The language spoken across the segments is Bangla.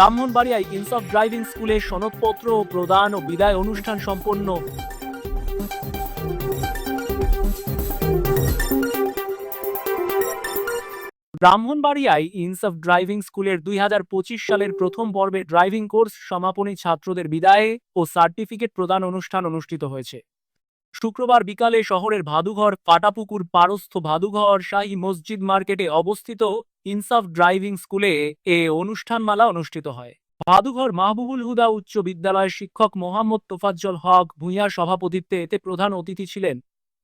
ব্রাহ্মণবাড়িয়ায় ইনসফ ড্রাইভিং স্কুলে সনদপত্র ও প্রদান ও বিদায় অনুষ্ঠান সম্পন্ন। ব্রাহ্মণবাড়িয়ায় ইনসফ ড্রাইভিং স্কুলের দুই হাজার পঁচিশ সালের প্রথম পর্বে ড্রাইভিং কোর্স সমাপনী ছাত্রদের বিদায়ে ও সার্টিফিকেট প্রদান অনুষ্ঠান অনুষ্ঠিত হয়েছে। শুক্রবার বিকালে শহরের ভাদুঘর পাটাপুকুর পারস্থ ভাদুঘর, শাহী মসজিদ মার্কেটে অবস্থিত ইনসাফ ড্রাইভিং স্কুলে এ অনুষ্ঠানমালা অনুষ্ঠিত হয়। ভাদুঘর মাহবুবুল হুদা উচ্চ বিদ্যালয়ের শিক্ষক মোহাম্মদ তোফাজ্জল হক ভূঁইয়ার সভাপতিত্বে এতে প্রধান অতিথি ছিলেন।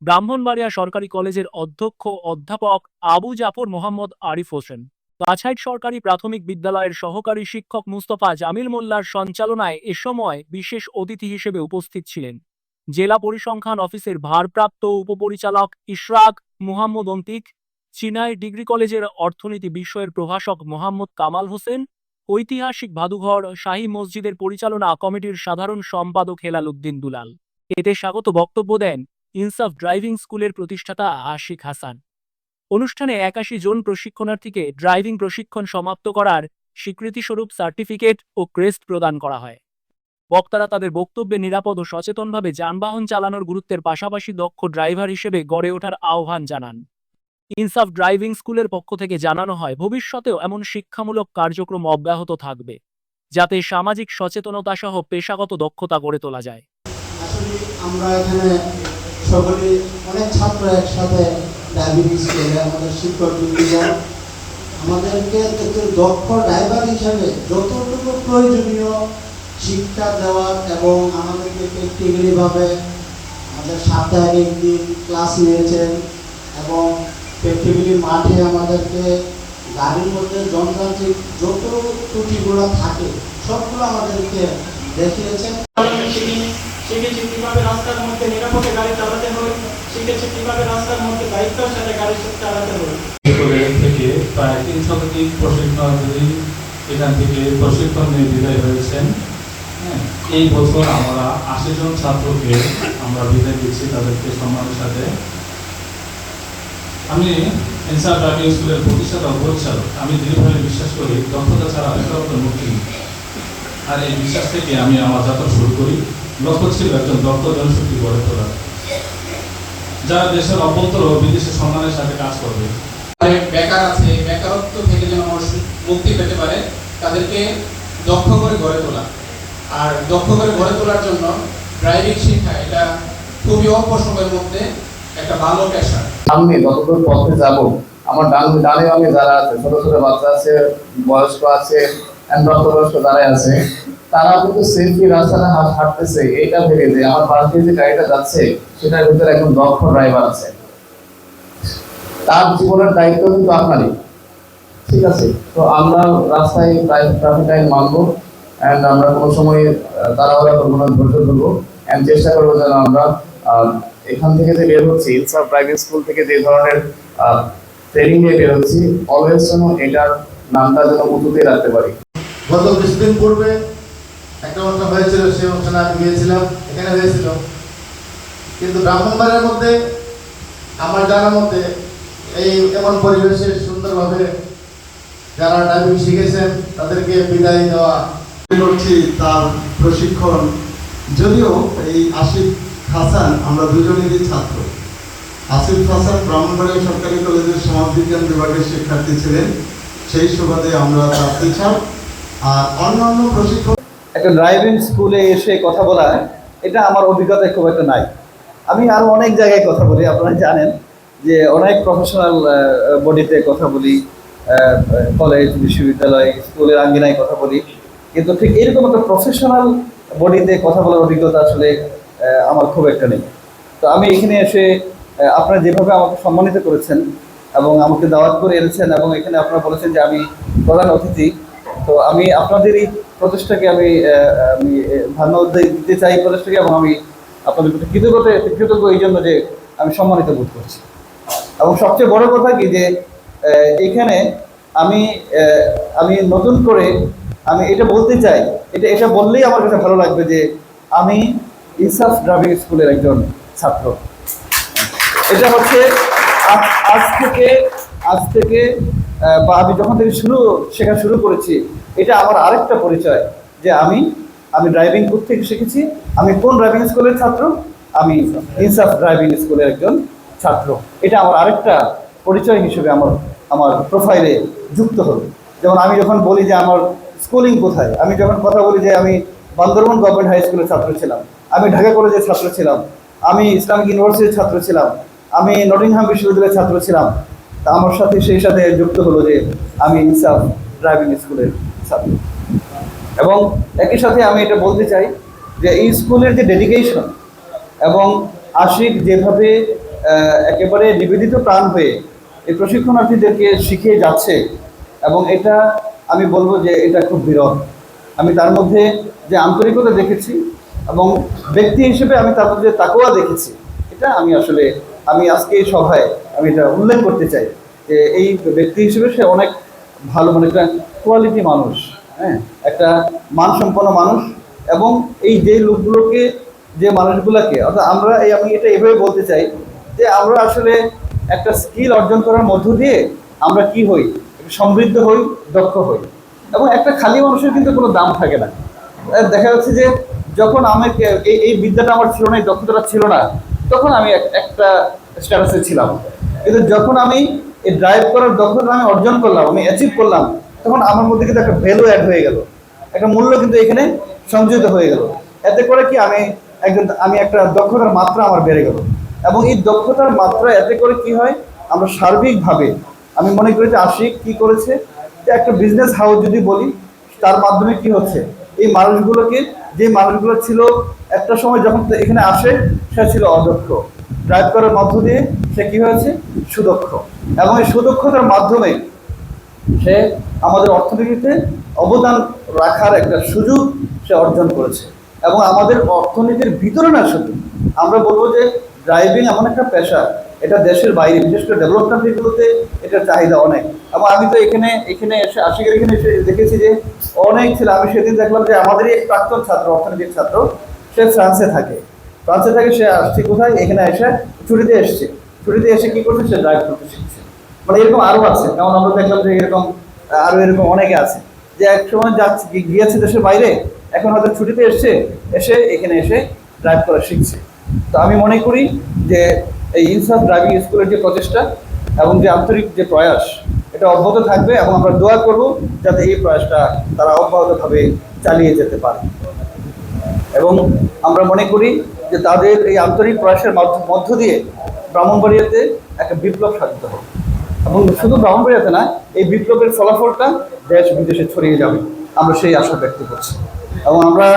ব্রাহ্মণবাড়িয়া সরকারি কলেজের অধ্যক্ষ অধ্যাপক আবু জাফর মোহাম্মদ আরিফ হোসেন। বাছাইট সরকারি প্রাথমিক বিদ্যালয়ের সহকারী শিক্ষক মুস্তফা জামিল মোল্লার সঞ্চালনায় এ সময় বিশেষ অতিথি হিসেবে উপস্থিত ছিলেন। জেলা পরিসংখ্যান অফিসের ভারপ্রাপ্ত উপপরিচালক ইশরাক মুহাম্মদ অন্তিক চিনাই ডিগ্রি কলেজের অর্থনীতি বিষয়ের প্রভাষক মোহাম্মদ কামাল হোসেন, ঐতিহাসিক ভাদুঘর শাহী মসজিদের পরিচালনা কমিটির সাধারণ সম্পাদক হেলাল উদ্দিন দুলাল। এতে স্বাগত বক্তব্য দেন ইনসাফ ড্রাইভিং স্কুলের প্রতিষ্ঠাতা আশিক হাসান। অনুষ্ঠানে একাশি জন প্রশিক্ষণার্থীকে ড্রাইভিং প্রশিক্ষণ সমাপ্ত করার স্বীকৃতিস্বরূপ সার্টিফিকেট ও ক্রেস্ট প্রদান করা হয়। বক্তারা তাদের বক্তব্যে নিরাপদ ও সচেতনভাবে যানবাহন চালানোর গুরুত্বের পাশাপাশি দক্ষ ড্রাইভার হিসেবে গড়ে ওঠার আহ্বান জানান। ইনসাফ ড্রাইভিং স্কুলের পক্ষ থেকে জানানো হয়, ভবিষ্যতেও এমন শিক্ষামূলক কার্যক্রম অব্যাহত থাকবে, যাতে সামাজিক সচেতনতা সহ পেশাগত দক্ষতা গড়ে তোলা যায়। আমরা এখানে সকলে অনেক ছাত্র একসাথে আমাদের শিক্ষক আমাদেরকে দক্ষ ড্রাইভার হিসাবে যতটুকু প্রয়োজনীয় শিক্ষা দেওয়ার এবং আমাদেরকে প্র্যাকটিক্যালিভাবে আমাদের সাপ্তাহিক দিন ক্লাস নিয়েছেন এবং প্র্যাকটিক্যালি মাঠে আমাদেরকে গাড়ির মধ্যে যন্ত্রান্ত্রিক যত ত্রুটিগুলো থাকে সবগুলো আমাদেরকে দেখিয়েছেন। শিখেছি কীভাবে রাস্তার মধ্যে নিরাপদে গাড়ি চালাতে হয় শিখেছি কীভাবে রাস্তার মধ্যে দায়িত্বের সাথে গাড়ি চালাতে হয়। থেকে প্রায় তিন শতাধিক প্রশিক্ষণার্থী এখান থেকে প্রশিক্ষণ নিয়ে বিদায় হয়েছেন হ্যাঁ, এই বছর আমরা আশি জন ছাত্রকে আমরা বিদায় দিচ্ছি তাদেরকে সম্মানের সাথে। আমি ইনসাফ ড্রাইভিং স্কুলের প্রতিষ্ঠাতা পরিচালক। আমি দৃঢ়ভাবে বিশ্বাস করি, দক্ষতা ছাড়া একমাত্র মুক্তি আর এই বিশ্বাস থেকে আমি আমার যাত্রা শুরু করি। লক্ষ্য ছিল একজন দক্ষ জনশক্তি গড়ে তোলা যারা দেশের অভ্যন্তর ও বিদেশে সম্মানের সাথে কাজ করবে। বেকার আছে, বেকারত্ব থেকে যেন মুক্তি পেতে পারে, তাদেরকে দক্ষ করে গড়ে তোলা। আর দক্ষ করে গড়ে তোলার জন্য ড্রাইভিং শিক্ষা, এটা খুবই অল্প সময়ের মধ্যে একটা ভালো পেশা। সামনে যতদূর পথে যাব, আমার ডান ডানে বামে যারা আছে, ছোট ছোট বাচ্চা আছে, বয়স্ক আছে যারা আছে, তারা কিন্তু সেফলি রাস্তাটা হাঁট- হাঁটতেছে, এইটা ভেবে যে আমার পাশ দিয়ে যে গাড়িটা যাচ্ছে, সেটার ভিতরে দক্ষ ড্রাইভার আছে। তার জীবনের দায়িত্ব কিন্তু আপনারই। ঠিক আছে? তো আমরা রাস্তায় ট্রাফিক আইন মানবো অ্যান্ড আমরা কোনো সময় তাড়াহুড়া করব না, ধৈর্য ধরবো। অ্যান্ড চেষ্টা করব যেন আমরা এখান থেকে যে বের হচ্ছি ইনসাফ ড্রাইভিং স্কুল থেকে যে ধরনের ট্রেনিং নিয়ে বের হচ্ছি অলওয়েজ যেন এটার নামটা যেন উঁচুতে রাখতে পারি। গত কিছুদিন পূর্বে একটা অনুষ্ঠান হয়েছিল সেই অনুষ্ঠানে আমি গিয়েছিলাম, এখানে হয়েছিল। কিন্তু ব্রাহ্মণবাড়ির মধ্যে, আমার জানার মধ্যে এই এমন পরিবেশে সুন্দরভাবে যারা ড্রাইভিং শিখেছেন, তাদেরকে বিদায় দেওয়া করছি তার প্রশিক্ষণ। যদিও এই আসিফ হাসান, আমরা দুজনেরই ছাত্র। আসিফ হাসান ব্রাহ্মণবাড়িয়া সরকারি কলেজের সমাজবিজ্ঞান বিভাগের শিক্ষার্থী ছিলেন। সেই সুবাদে আমরা তার টিচার আর অন্যান্য প্রশিক্ষণ একটা ড্রাইভিং স্কুলে এসে কথা বলা, এটা আমার অভিজ্ঞতা খুব একটা নাই। আমি আরও অনেক জায়গায় কথা বলি, আপনারা জানেন যে অনেক প্রফেশনাল বডিতে কথা বলি কলেজ, বিশ্ববিদ্যালয় স্কুলের আঙ্গিনায় কথা বলি। কিন্তু ঠিক এরকম একটা প্রফেশনাল বডিতে কথা বলার অভিজ্ঞতা আসলে আমার খুব একটা নেই। তো আমি এখানে এসে আপনারা যেভাবে আমাকে সম্মানিত করেছেন এবং আমাকে দাওয়াত করে এনেছেন এবং এখানে আপনারা বলেছেন যে আমি প্রধান অতিথি, তো আমি আপনাদের এই প্রচেষ্টাকে আমি আমি ধন্যবাদ দিতে চাই প্রচেষ্টাকে এবং আমি আপনাদের প্রতি কৃতজ্ঞতা, কৃতজ্ঞ এই জন্য যে আমি সম্মানিত বোধ করছি। এবং সবচেয়ে বড় কথা কি যে এখানে আমি আমি নতুন করে আমি এটা বলতে চাই, এটা এটা বললেই আমার কাছে ভালো লাগবে যে আমি ইনসাফ ড্রাইভিং স্কুলের একজন ছাত্র। এটা হচ্ছে আজ- থেকে আজ থেকে বা আমি যখন থেকে শুরু শেখা শুরু করেছি, এটা আমার আরেকটা পরিচয় যে আমি আমি ড্রাইভিং থেকে শিখেছি, আমি কোন ড্রাইভিং স্কুলের ছাত্র? আমি ইনসাফ ড্রাইভিং স্কুলের একজন ছাত্র। এটা আমার আরেকটা পরিচয় হিসেবে আমার আমার প্রোফাইলে যুক্ত হলো। যেমন আমি যখন বলি যে আমার স্কুলিং কোথায়? আমি যখন কথা বলি যে আমি বান্দরবন গভর্নমেন্ট হাই স্কুলের ছাত্র ছিলাম, আমি ঢাকা কলেজের ছাত্র ছিলাম, আমি ইসলামিক ইউনিভার্সিটির ছাত্র ছিলাম, আমি নটিংহাম বিশ্ববিদ্যালয়ের ছাত্র ছিলাম, তা আমার সাথে সেই সাথে যুক্ত হলো যে আমি ইনসাফ ড্রাইভিং স্কুলের ছাত্র। এবং একই সাথে আমি এটা বলতে চাই যে এই স্কুলের যে ডেডিকেশন এবং আশিক যেভাবে একেবারে নিবেদিত প্রাণ হয়ে এই প্রশিক্ষণার্থীদেরকে শিখিয়ে যাচ্ছে এবং এটা আমি বলব যে এটা খুব বিরল। আমি তার মধ্যে যে আন্তরিকতা দেখেছি এবং ব্যক্তি হিসেবে আমি তার মধ্যে তাকোয়া দেখেছি, এটা আমি আসলে, আমি আজকে এই সভায় আমি এটা উল্লেখ করতে চাই যে এই ব্যক্তি হিসেবে সে অনেক ভালো মানে একটা কোয়ালিটি মানুষ হ্যাঁ? একটা মানসম্পন্ন মানুষ এবং এই যে লোকগুলোকে, যে মানুষগুলোকে, অর্থাৎ আমরা এই, আমি এটা এভাবে বলতে চাই যে আমরা আসলে একটা স্কিল অর্জন করার মধ্য দিয়ে আমরা কি হই সমৃদ্ধ হই, দক্ষ হই। এবং একটা খালি মানুষের কিন্তু কোনো দাম থাকে না। দেখা যাচ্ছে যে যখন আমার এই এই বিদ্যাটা আমার ছিল না, এই দক্ষতাটা ছিল না, তখন আমি একটা স্ট্যাটাসে ছিলাম। কিন্তু যখন আমি এই ড্রাইভ করার দক্ষতা আমি অর্জন করলাম, আমি অ্যাচিভ করলাম, তখন আমার মধ্যে কিন্তু একটা ভ্যালু অ্যাড হয়ে গেল। একটা মূল্য কিন্তু এখানে সংযোজিত হয়ে গেল। এতে করে কি আমি একজন, আমি একটা দক্ষতার মাত্রা আমার বেড়ে গেল। এবং এই দক্ষতার মাত্রা এতে করে কি হয়? আমরা সার্বিকভাবে আমি মনে করি যে আশিক কি করেছে? যে একটা বিজনেস হাউস যদি বলি, তার মাধ্যমে কি হচ্ছে? এই মানুষগুলোকে, যে মানুষগুলো ছিল, একটা সময় যখন এখানে আসে, সে ছিল অদক্ষ। ড্রাইভ করার মধ্য দিয়ে সে কি হয়েছে? সুদক্ষ। এবং এই সুদক্ষতার মাধ্যমে সে আমাদের অর্থনীতিতে অবদান রাখার একটা সুযোগ সে অর্জন করেছে। এবং আমাদের অর্থনীতির ভিতরে না শুধু, আমরা বলব যে ড্রাইভিং এমন একটা পেশা এটা দেশের বাইরে, বিশেষ করে ডেভেলপ কান্ট্রিগুলোতে এটার চাহিদা অনেক। এবং আমি তো এখানে এখানে এসে, আশিকের এখানে এসে দেখেছি যে অনেক ছেলে, আমি সেদিন দেখলাম যে আমাদেরই এক প্রাক্তন ছাত্র, অর্থনীতির ছাত্র, সে ফ্রান্সে থাকে। ফ্রান্সে থাকে, সে আসছে কোথায়? এখানে এসে ছুটিতে এসছে। ছুটিতে এসে কী করছে? সে ড্রাইভ করতে শিখছে। মানে এরকম আরও আছে। যেমন আমরা দেখলাম যে এরকম আরও এরকম অনেকে আছে। যে এক সময় যাচ্ছে গিয়েছে দেশের বাইরে, এখন হয়তো ছুটিতে এসছে, এসে এখানে এসে ড্রাইভ করা শিখছে। তো আমি মনে করি যে এই ইনসাফ ড্রাইভিং স্কুলের যে প্রচেষ্টা এবং যে আন্তরিক যে প্রয়াস, এটা অব্যাহত থাকবে এবং আমরা দোয়া করব যাতে এই প্রয়াসটা তারা অব্যাহতভাবে চালিয়ে যেতে পারে। এবং আমরা মনে করি যে তাদের এই আন্তরিক প্রয়াসের মধ্য দিয়ে ব্রাহ্মণবাড়িয়াতে একটা বিপ্লব সাধিত হবে। এবং শুধু ব্রাহ্মণবাড়িয়াতে না, এই বিপ্লবের ফলাফলটা দেশ বিদেশে ছড়িয়ে যাবে। আমরা সেই আশা ব্যক্ত করছি। এবং আমরা